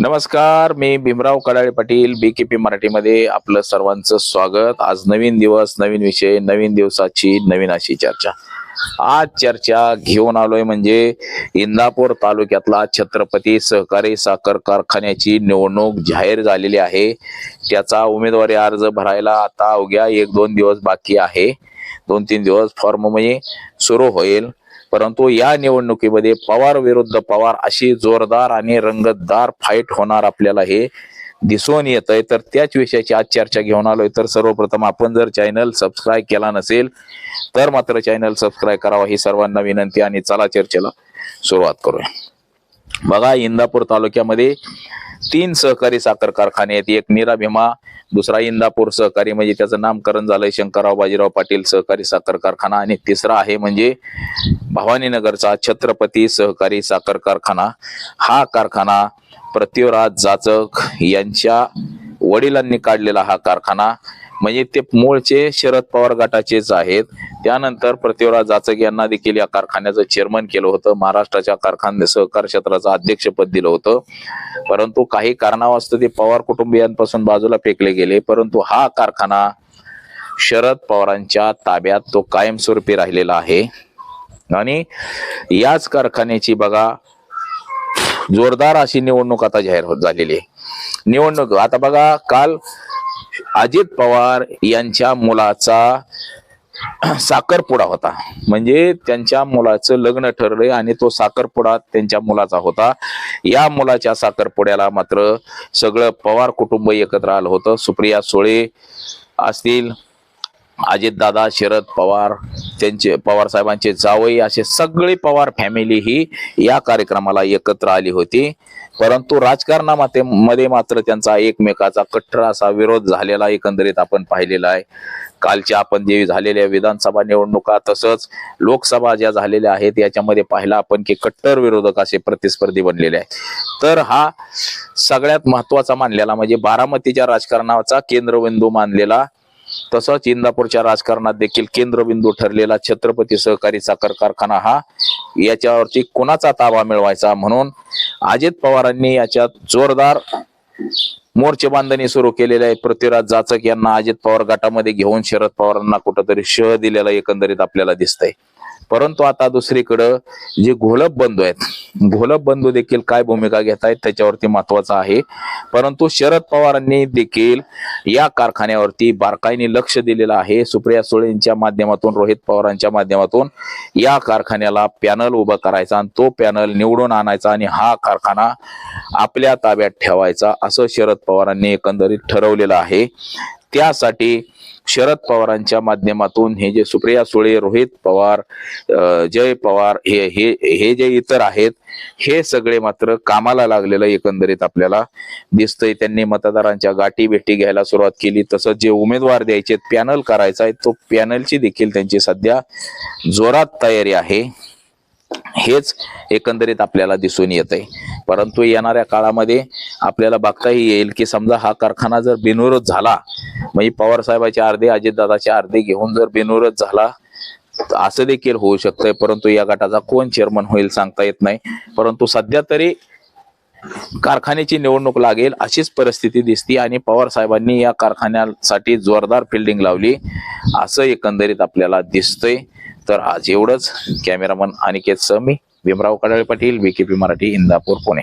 नमस्कार मी Bhimrao Kadale Patil B K P मराठीमध्ये आपलं सर्वांचं स्वागत. आज नवीन दिवस नवीन विषय नवीन दिवसाची नवीन अशी चर्चा. आज चर्चा घेऊन आलोय म्हणजे इंदापूर तालुक्यातला छत्रपती सहकारी साखर कारखान्याची निवडणूक जाहीर झालेली आहे. त्याचा उमेदवारी अर्ज भरायला आता अवघ्या एक दोन दिवस बाकी आहे. दोन तीन दिवस फॉर्म म्हणजे सुरू होईल. परंतु या निवडणुकीमध्ये पवार विरुद्ध पवार अशी जोरदार आणि रंगतदार फाईट होणार आपल्याला हे दिसून येत आहे तर त्याच विषयाची आज चर्चा घेऊन आलोय. तर सर्वप्रथम आपण जर चॅनल सबस्क्राईब केला नसेल तर मात्र चॅनल सबस्क्राईब करावा ही सर्वांना विनंती आणि चला चर्चेला सुरुवात करूया. बघा इंदापूर तालुक्यामध्ये तीन सहकारी साखर कारखाने आहेत. एक नीरा भीमा दुसरा इंदापूर सहकारी म्हणजे त्याचं नामकरण झालंय शंकरराव बाजीराव पाटील सहकारी साखर कारखाना. आणि तिसरा आहे म्हणजे भवानीनगरचा छत्रपती सहकारी साखर कारखाना. हा कारखाना पृथ्वीराज जाचक यांच्या वडिलांनी काढलेला हा कारखाना. म्हणजे ते मूळचे शरद पवार गटाचेच आहेत. त्यानंतर पृथ्वीराज जाचक यांना देखील या कारखान्याचं चेअरमन केलं होतं. महाराष्ट्राच्या कारखान्या सहकार क्षेत्राचं अध्यक्षपद दिलं होतं. परंतु काही कारणावास्तव ते पवार कुटुंबियांपासून बाजूला फेकले गेले. परंतु हा कारखाना शरद पवारांच्या ताब्यात तो कायमस्वरूपी राहिलेला आहे. आणि याच कारखान्याची बघा जोरदार अशी निवडणूक आता जाहीर होत झालेली आहे. निवडणूक आता बघा काल अजित पवार यांच्या मुलाचा साखरपुडा होता. म्हणजे त्यांच्या मुलाचं लग्न ठरलंय आणि तो साखरपुडा त्यांच्या मुलाचा होता. या मुलाच्या साखरपुड्याला मात्र सगळं पवार कुटुंब एकत्र आलं होतं. सुप्रिया सुळे असतील अजितदादा शरद पवार त्यांचे पवार साहेबांचे जावई असे सगळे पवार फॅमिली ही या कार्यक्रमाला एकत्र आली होती. परंतु राजकारणामध्ये मध्ये मात्र त्यांचा एकमेकाचा कट्टर असा विरोध झालेला एकंदरीत आपण पाहिलेला आहे. कालच्या आपण जे झालेल्या विधानसभा निवडणुका तसंच लोकसभा ज्या झालेल्या आहेत याच्यामध्ये पाहिला आपण की कट्टर विरोधक असे प्रतिस्पर्धी बनलेले आहेत. तर हा सगळ्यात महत्त्वाचा मानलेला म्हणजे बारामतीच्या राजकारणाचा केंद्रबिंदू मानलेला तसंच इंदापूरच्या राजकारणात देखील केंद्रबिंदू ठरलेला छत्रपती सहकारी साखर कारखाना हा याच्यावरती कोणाचा ताबा मिळवायचा म्हणून अजित पवारांनी याच्यात जोरदार मोर्चे बांधणी सुरू केलेली आहे. पृथ्वीराज जाचक यांना अजित पवार गटामध्ये घेऊन शरद पवारांना कुठंतरी शह दिलेला एकंदरीत आपल्याला दिसतंय. परंतु आता दुसरीकडं जे घोलप बंधू आहेत घोलप बंधू देखील काय भूमिका घेत आहेत त्याच्यावरती महत्वाचं आहे. परंतु शरद पवारांनी देखील या कारखान्यावरती बारकाईने लक्ष दिलेलं आहे. सुप्रिया सुळेंच्या माध्यमातून रोहित पवारांच्या माध्यमातून या कारखान्याला पॅनल उभं करायचा आणि तो पॅनल निवडून आणायचा आणि हा कारखाना आपल्या ताब्यात ठेवायचा असं शरद पवारांनी एकंदरीत ठरवलेलं आहे. त्यासाठी शरद पवारांच्या माध्यमातून हे जे सुप्रिया सुळे रोहित पवार जय पवार हे हे हे जे इतर आहेत हे सगळे मात्र कामाला लागलेलं एकंदरीत आपल्याला दिसतंय. त्यांनी मतदारांच्या गाठी भेटी घ्यायला सुरुवात केली. तसंच जे उमेदवार द्यायचे पॅनल करायचा आहे तो पॅनलची देखील त्यांची सध्या जोरात तयारी आहे. हेच एकंदरीत आपल्याला दिसून येत आहे परंतु येणाऱ्या काळामध्ये आपल्याला बघताही येईल की समजा हा कारखाना जर बिनविरोध झाला म्हणजे पवार साहेबाचे अर्धे अजितदादाचे अर्धे घेऊन जर बिनविरोध झाला असं देखील होऊ शकतंय. परंतु या गटाचा कोण चेअरमन होईल सांगता येत नाही. परंतु सध्या तरी कारखान्याची निवडणूक लागेल अशीच परिस्थिती दिसती आणि पवार साहेबांनी या कारखान्यासाठी जोरदार फिल्डिंग लावली असं एकंदरीत आपल्याला दिसतंय. तर आज एवढंच. Cameraman Aniket Sami Bhimrao Kadale Patil BKP Marathi Indapur Pune.